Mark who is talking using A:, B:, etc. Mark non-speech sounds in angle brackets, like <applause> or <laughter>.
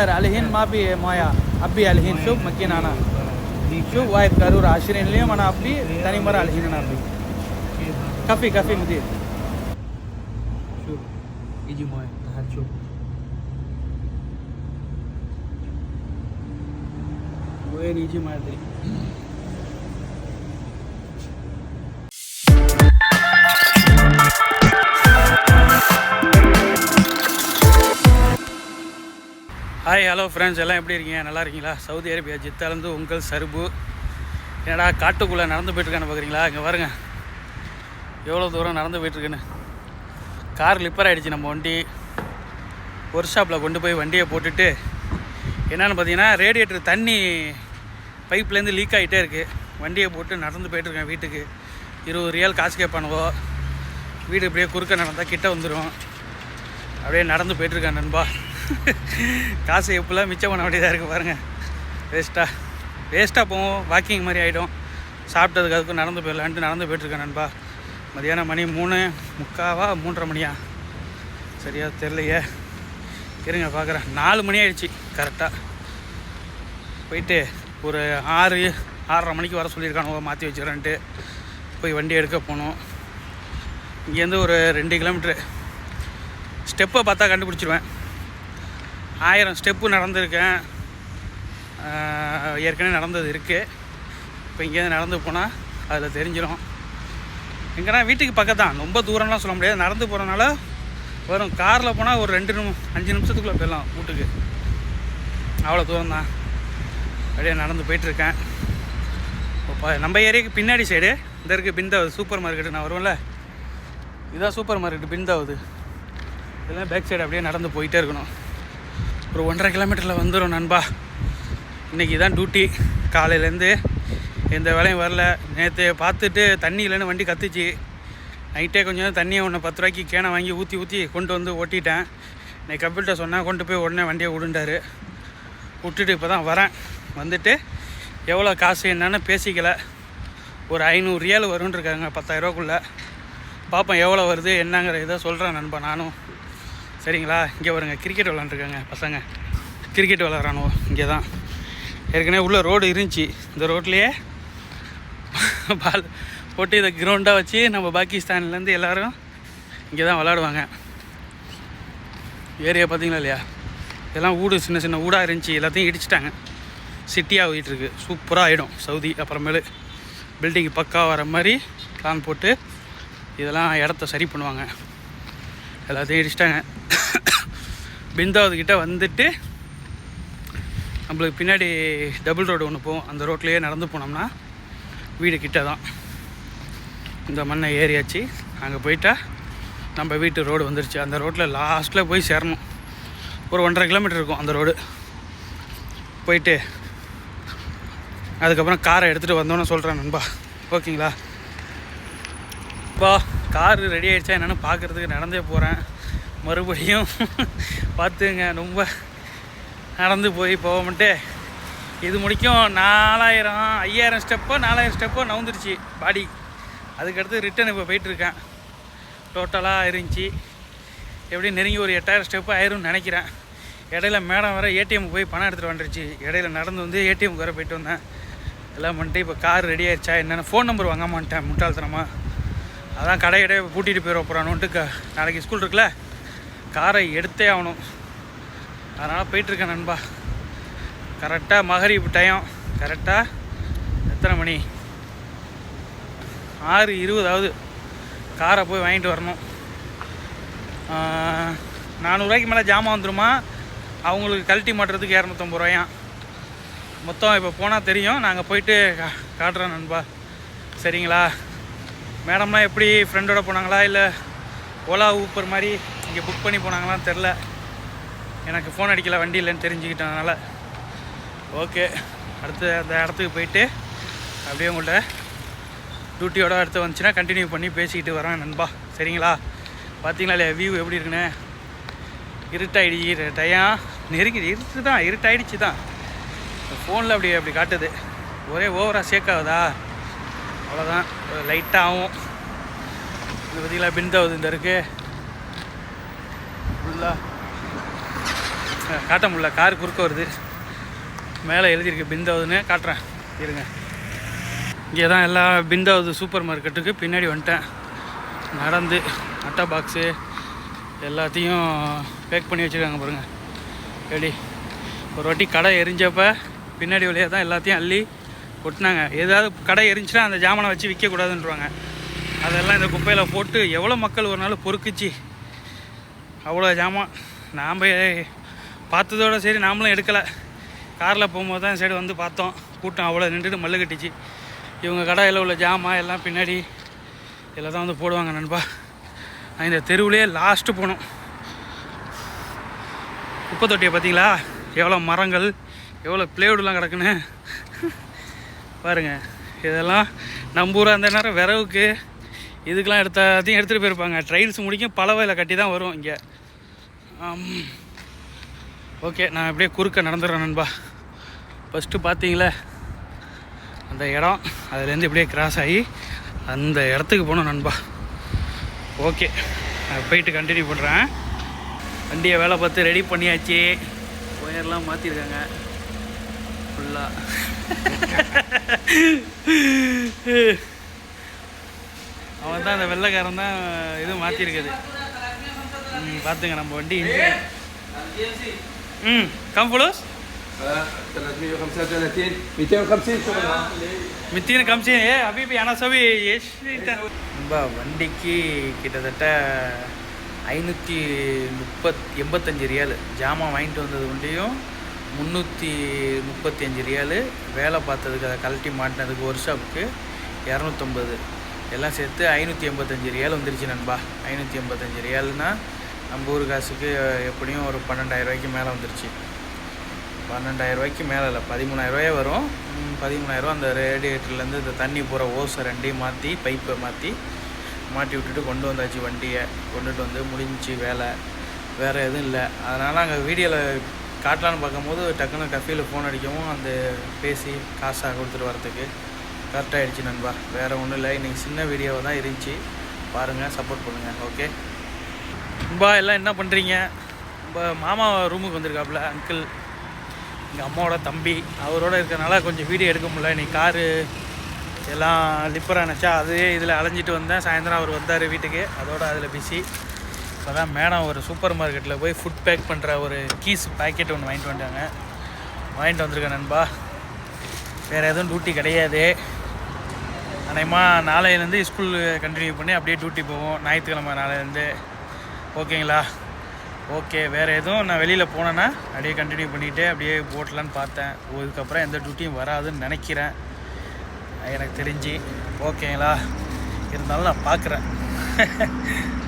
A: Sir अलहीन माफी अभी अल अलहीन शुभ मक्की नाना शुभ वाइफ करूर आशीन लिया मना अबी तनी मर अलहीन ना अबी कफी कफी मुझे ஹாய் ஹலோ ஃப்ரெண்ட்ஸ் எல்லாம் எப்படி இருக்கீங்க நல்லா இருக்கீங்களா சவுதி அரேபியா ஜித்தாலேருந்து உங்கள் சருபு என்னடா காட்டுக்குள்ளே நடந்து போயிட்டுருக்கான்னு பார்க்குறீங்களா இங்கே பாருங்க எவ்வளோ தூரம் நடந்து போயிட்டுருக்குன்னு கார் லிப்பர் ஆகிடுச்சு நம்ம வண்டி ஒர்க் ஷாப்பில் கொண்டு போய் வண்டியை போட்டுட்டு என்னென்னு பார்த்தீங்கன்னா ரேடியேட்டர் தண்ணி பைப்லேருந்து லீக் ஆகிட்டே இருக்குது வண்டியை போட்டு நடந்து போயிட்டுருக்கேன் வீட்டுக்கு இருபது ரியல் காசு கேட்பானுவோ வீடு இப்படியே குறுக்க நடந்தால் கிட்டே வந்துடும் அப்படியே நடந்து போயிட்டுருக்கேன் நண்பா காசு எப்படிலாம் மிச்சம் பண்ண வேண்டியதாக இருக்குது பாருங்கள் வேஸ்ட்டாக வேஸ்ட்டாக போவோம் வாக்கிங் மாதிரி ஆகிடும் சாப்பிட்டதுக்கு அதுக்கும் நடந்து போயிடலான்ட்டு நடந்து போயிட்டுருக்கேன் நண்பா மதியானம் மணி மூணு முக்காவா மூன்றரை மணியா சரியாக தெரிலையே இருங்க பார்க்குறேன் நாலு மணி ஆகிடுச்சி கரெக்டாக போயிட்டு ஒரு ஆறு ஆறரை மணிக்கு வர சொல்லியிருக்கானுங்க மாற்றி வச்சுக்கிறேன்ட்டு போய் வண்டி எடுக்க போனோம் இங்கேருந்து ஒரு ரெண்டு கிலோமீட்ரு ஸ்டெப்பை பார்த்தா கண்டுபிடிச்சிருவேன் ஆயிரம் ஸ்டெப்பு நடந்திருக்கேன் ஏற்கனவே நடந்தது இருக்குது இப்போ இங்கேருந்து நடந்து போனால் அதில் தெரிஞ்சிடும் எங்கன்னா வீட்டுக்கு பக்கம் தான் ரொம்ப தூரம்லாம் சொல்ல முடியாது நடந்து போகிறனால வரும் காரில் போனால் ஒரு ரெண்டு நிமிஷம் அஞ்சு நிமிஷத்துக்குள்ளே போயிடலாம் வீட்டுக்கு அவ்வளோ தூரம் தான் அப்படியே நடந்து போயிட்டுருக்கேன் இப்போ நம்ம ஏரியாவுக்கு பின்னாடி சைடு இந்த இருக்குது பிந்தாவது சூப்பர் மார்க்கெட்டு நான் வருவோம்ல இதுதான் சூப்பர் மார்க்கெட்டு பிந்தாவது இதெல்லாம் பேக் சைடு அப்படியே நடந்து போயிட்டே இருக்கணும் ஒரு ஒன்றரை கிலோமீட்டரில் வந்துடும் நண்பா இன்றைக்கி தான் டியூட்டி காலையிலேருந்து எந்த வேலையும் வரல நேற்று பார்த்துட்டு தண்ணி இல்லைன்னு வண்டி கத்துச்சு நைட்டே கொஞ்சம் தண்ணியை ஒன்று பத்து ரூபாய்க்கு கேனை வாங்கி ஊற்றி ஊற்றி கொண்டு வந்து ஓட்டிட்டேன் இன்றைக்கி கம்ப்யூட்டர் சொன்னால் கொண்டு போய் உடனே வண்டியை விடுண்டாரு விட்டுட்டு இப்போ தான் வரேன் வந்துட்டு எவ்வளோ காசு என்னென்னு பேசிக்கல ஒரு ஐநூறு ரியல் வரும்னு இருக்காங்க பத்தாயிரரூவாக்குள்ளே பார்ப்போம் எவ்வளோ வருது என்னங்கிற இதை சொல்கிறேன் நண்பா நானும் சரிங்களா இங்கே வருங்க கிரிக்கெட் விளாண்டுருக்காங்க பசங்க கிரிக்கெட் விளாட்றானோ இங்கே தான் ஏற்கனவே உள்ளே ரோடு இருந்துச்சு இந்த ரோட்லேயே பால் போட்டு இதை கிரவுண்டாக வச்சு நம்ம பாகிஸ்தான்லேருந்து எல்லோரும் இங்கே தான் விளாடுவாங்க ஏரியா பார்த்திங்களா இல்லையா இதெல்லாம் வீடு சின்ன சின்ன ஊடாக இருந்துச்சு எல்லாத்தையும் இடிச்சிட்டாங்க சிட்டியாக போயிட்டுருக்கு சூப்பராக ஆகிடும் சவுதி அப்புறமேலு பில்டிங் பக்கா வர மாதிரி பிளான் போட்டு இதெல்லாம் இடத்த சரி பண்ணுவாங்க எல்லாத்தையும் இடிச்சிட்டாங்க பிந்தாவது வந்துட்டு நம்மளுக்கு பின்னாடி டபுள் ரோடு ஒன்று போவோம் அந்த ரோட்லேயே நடந்து போனோம்னா வீடு கிட்ட தான் இந்த மண்ணை ஏறியாச்சு அங்கே போயிட்டா நம்ம வீட்டு ரோடு வந்துருச்சு அந்த ரோட்டில் லாஸ்ட்டில் போய் சேரணும் ஒரு ஒன்றரை கிலோமீட்டர் இருக்கும் அந்த ரோடு போயிட்டு அதுக்கப்புறம் காரை எடுத்துகிட்டு வந்தோன்னு சொல்கிறேன் நண்பா ஓகேங்களா இப்போ கார் ரெடி ஆகிடுச்சா என்னென்னு பார்க்குறதுக்கு நடந்தே போகிறேன் மறுபடியும் பார்த்துங்க ரொம்ப நடந்து போய் போக மாட்டே இது முடிக்கும் நாலாயிரம் ஐயாயிரம் ஸ்டெப்போ நாலாயிரம் ஸ்டெப்போ நவுந்துருச்சு பாடி அதுக்கடுத்து ரிட்டன் இப்போ போயிட்டுருக்கேன் டோட்டலாக இருந்துச்சு எப்படி நெருங்கி ஒரு எட்டாயிரம் ஸ்டெப்பு ஆயிரும்னு நினைக்கிறேன் இடையில மேடம் வர ஏடிஎம் போய் பணம் எடுத்துகிட்டு வந்துருச்சு இடையில நடந்து வந்து ஏடிஎம்க்கு வர போயிட்டு வந்தேன் எல்லாம் பண்ணிட்டு இப்போ கார் ரெடி ஆயிடுச்சா என்னென்ன ஃபோன் நம்பர் வாங்க மாட்டேன் முட்டாள்தனமாக அதான் கடை இடையே கூட்டிகிட்டு போயிட அப்புறம் நாளைக்கு ஸ்கூல் இருக்குல்ல காரை எடுத்தே ஆகணும் அதனால் போயிட்டுருக்கேன் நண்பா கரெக்டாக மகரிப்பு டைம் கரெக்டாக எத்தனை மணி ஆறு இருபதாவது காரை போய் வாங்கிட்டு வரணும் நானூறுரூவாய்க்கு மேலே ஜாமான் வந்துடுமா அவங்களுக்கு கழட்டி மாட்டுறதுக்கு இரநூத்தம்பது ரூபாயாம் மொத்தம் இப்போ போனால் தெரியும் நாங்கள் போயிட்டு கா காட்டுறோம் நண்பா சரிங்களா மேடம்லாம் எப்படி ஃப்ரெண்டோட போனாங்களா இல்லை ஓலா ஊப்பர் மாதிரி இங்கே புக் பண்ணி போனாங்களான்னு தெரில எனக்கு ஃபோன் அடிக்கல வண்டி இல்லைன்னு தெரிஞ்சுக்கிட்டனால ஓகே அடுத்து அந்த இடத்துக்கு போயிட்டு அப்படியே உங்கள்கிட்ட டியூட்டியோட அடுத்து வந்துச்சுன்னா கண்டினியூ பண்ணி பேசிக்கிட்டு வரேன் நண்பா சரிங்களா பார்த்தீங்களா இல்லையா வியூ எப்படி இருக்குன்னு இருட்டாயிடுச்சு டயம் நெருங்கி இருட்டு தான் இருட்டாயிடுச்சு தான் ஃபோனில் அப்படி அப்படி காட்டுது ஒரே ஓவராக சேக் ஆகுதா அவ்வளோதான் லைட்டாகவும் இது பார்த்தீங்களா பின் தகுது இந்த இருக்குது ஃபுல்லாக காட்ட முடியல கார் குறுக்க வருது மேலே எழுதியிருக்கு பிந்தாவதுன்னு காட்டுறேன் இருங்க இங்கே தான் எல்லா பிந்தாவது சூப்பர் மார்க்கெட்டுக்கு பின்னாடி வந்துட்டேன் நடந்து அட்டா பாக்ஸு எல்லாத்தையும் பேக் பண்ணி வச்சுருக்காங்க பாருங்கள் ரெடி ஒரு வாட்டி கடை எரிஞ்சப்போ பின்னாடி வழியாக தான் எல்லாத்தையும் அள்ளி கொட்டினாங்க ஏதாவது கடை எரிஞ்சுனா அந்த ஜாமனை வச்சு விற்கக்கூடாதுன்றாங்க அதெல்லாம் இந்த குப்பையில் போட்டு எவ்வளோ மக்கள் ஒரு நாள் பொறுக்குச்சு அவ்வளோ ஜாமான் நாம் பார்த்ததோட சரி நாமளும் எடுக்கலை காரில் போகும்போது தான் சைடு வந்து பார்த்தோம் கூட்டம் அவ்வளோ நின்றுட்டு மல்லு கட்டிச்சு இவங்க கடையில் உள்ள ஜாமான் எல்லாம் பின்னாடி இதில் தான் வந்து போடுவாங்க நண்பா இந்த தெருவிலே லாஸ்ட்டு போனோம் குப்பை தொட்டியை பார்த்தீங்களா எவ்வளோ மரங்கள் எவ்வளோ பிளேவுடெலாம் கிடக்குன்னு பாருங்கள் இதெல்லாம் நம்ம ஊராக இருந்த நேரம் விறவுக்கு இதுக்கெலாம் எடுத்த அதையும் எடுத்துகிட்டு போயிருப்பாங்க ட்ரைல்ஸ் முடிக்கும் பல வயலை கட்டி தான் வரும் இங்கே ஓகே நான் இப்படியே குறுக்க நடந்துடுறேன் நண்பா ஃபஸ்ட்டு பார்த்தீங்களே அந்த இடம் அதுலேருந்து இப்படியே கிராஸ் ஆகி அந்த இடத்துக்கு போகணும் நண்பா ஓகே நான் போயிட்டு கண்டினியூ பண்ணுறேன் வண்டியை வேலை பார்த்து ரெடி பண்ணியாச்சு ஒயர்லாம் மாற்றிருக்காங்க ஃபுல்லாக <laughs> அவன் தான் அந்த வெள்ளைக்காரன் தான் இது மாற்றிருக்குது ம் பார்த்துங்க நம்ம வண்டி ம் கம்ஃபுலோஸ்
B: فلوس؟ 335
A: ஏ அபிபி انا ரொம்ப வண்டிக்கு கிட்டத்தட்ட ஐநூற்றி முப்பத் எண்பத்தஞ்சு ரியாலு ஜாமான் வாங்கிட்டு வந்தது ஒன்றையும் முந்நூற்றி முப்பத்தி அஞ்சு ரியாலு வேலை பார்த்ததுக்கு அதை கழட்டி மாட்டினதுக்கு ஒர்க் ஷாப்புக்கு இரநூத்தொம்பது எல்லாம் சேர்த்து ஐநூற்றி எண்பத்தஞ்சு ரியால் வந்துருச்சு நண்பா ஐநூற்றி எண்பத்தஞ்சு ரியால்னால் நம்ம ஊர் காசுக்கு எப்படியும் ஒரு ரூபாய்க்கு மேலே வந்துருச்சு பன்னெண்டாயிரரூவாய்க்கு மேலே இல்லை பதிமூணாயிரரூவாயே வரும் பதிமூணாயிரரூவா அந்த ரேடியேட்டர்லேருந்து இந்த தண்ணி பூரா ஓசை ரெண்டையும் மாற்றி பைப்பை மாற்றி மாட்டி விட்டுட்டு கொண்டு வந்தாச்சு வண்டியை கொண்டுட்டு வந்து முடிஞ்சு வேலை வேறு எதுவும் இல்லை அதனால் அங்கே வீடியோவில் காட்டலான்னு பார்க்கும்போது டக்குன்னு கஃபியில் ஃபோன் அடிக்கவும் அந்த பேசி காசாக கொடுத்துட்டு வரத்துக்கு கரெக்டாகிடுச்சு நண்பா வேறு ஒன்றும் இல்லை இன்றைக்கி சின்ன வீடியோவை தான் இருந்துச்சு பாருங்கள் சப்போர்ட் பண்ணுங்கள் ஓகே நண்பா எல்லாம் என்ன பண்ணுறீங்க நம்ம மாமா ரூமுக்கு வந்திருக்காப்புல அங்கிள் எங்கள் அம்மாவோட தம்பி அவரோட இருக்கிறனால கொஞ்சம் வீடியோ எடுக்க முடியல இன்றைக்கி காரு எல்லாம் லிப்பர் ஆனச்சா அதே இதில் அலைஞ்சிட்டு வந்தேன் சாயந்தரம் அவர் வந்தார் வீட்டுக்கு அதோட அதில் பிஸி இப்போ தான் மேடம் ஒரு சூப்பர் மார்க்கெட்டில் போய் ஃபுட் பேக் பண்ணுற ஒரு கீஸ் பேக்கெட் ஒன்று வாங்கிட்டு வந்துட்டாங்க வாங்கிட்டு வந்திருக்கேன் நண்பா வேறு எதுவும் டியூட்டி கிடையாது அநேகமாக நாளையிலேருந்து ஸ்கூல் கண்டினியூ பண்ணி அப்படியே டியூட்டி போவோம் ஞாயிற்றுக்கிழமை நாளையிலேருந்து ஓகேங்களா ஓகே வேறு எதுவும் நான் வெளியில் போனேன்னா அப்படியே கண்டினியூ பண்ணிகிட்டே அப்படியே போட்டலான்னு பார்த்தேன் இதுக்கப்புறம் எந்த டியூட்டியும் வராதுன்னு நினைக்கிறேன் எனக்கு தெரிஞ்சு ஓகேங்களா இருந்தாலும் நான் பார்க்குறேன் <laughs>